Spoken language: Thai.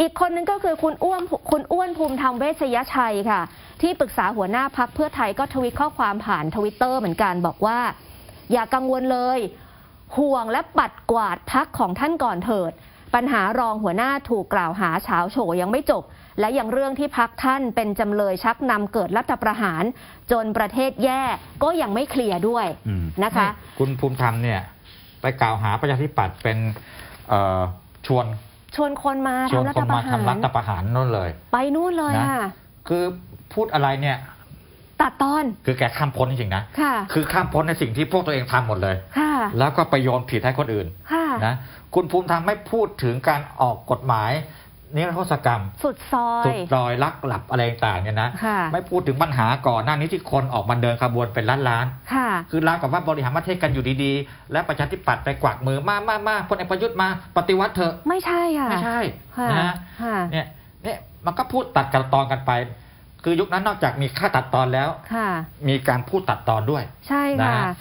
อีกคนนึงก็คือคุณอ้วนคุณอ้วนภูมิธรรมเวชยชัยค่ะ ที่ปรึกษาหัวหน้าพักเพื่อไทยก็ทวิตข้อความผ่านทวิตเตอร์เหมือนกันบอกว่า อย่ากังวลเลย ห่วงและปัดกวาดพักของท่านก่อนเถิด ปัญหารองหัวหน้าถูกกล่าวหาเฉาโฉยังไม่จบ และยังเรื่องที่พักท่านเป็นจำเลยชักนำเกิดรัฐประหาร จนประเทศแย่ก็ยังไม่เคลียร์ด้วยอืมนะคะ คุณภูมิธรรมเนี่ยไปกล่าวหาประชาธิปัตย์เป็นเอ่อชวน ชวนคนมาชวนทำรัคฐนปมาระหาทำรัรฐประหารนั่นเลย ไปนู่นเลยนะ ค่ะ คือพูดอะไรเนี่ย ตัดตอนคือแกข้ามพ้นจริงๆนะ ค่ะ คือข้ามพ้นในสิ่งที่พวกตัวเองทำหมดเลย ค่ะ แล้วก็ไปโยนผิดให้คนอื่นค่ะ นะ คุณภูมิธรรมไม่พูดถึงการออกกฎหมาย นิรโทษกรรม สุดซอย สุดรอยลักหลับอะไรต่างๆเนี่ยนะ ค่ะ ไม่พูดถึงปัญหาก่อนหน้านี้ที่คนออกมาเดินขบวนเป็นล้านๆค่ะคือราวกับว่าบริหารประเทศกันอยู่ดีๆ และประชาธิปัตย์ไปกวักมือมามามาพลเอกประยุทธ์มาปฏิวัติเถอะไม่ใช่ค่ะไม่ใช่ค่ะนะฮะค่ะ เนี่ยเนี่ยมันก็พูดตัดกันตอนกันไป คือยุคนั้นนอกจากมีค่าตัดตอนแล้ว ค่ะ มีการพูดตัดตอนด้วย ใช่นะค่ะ ฮะ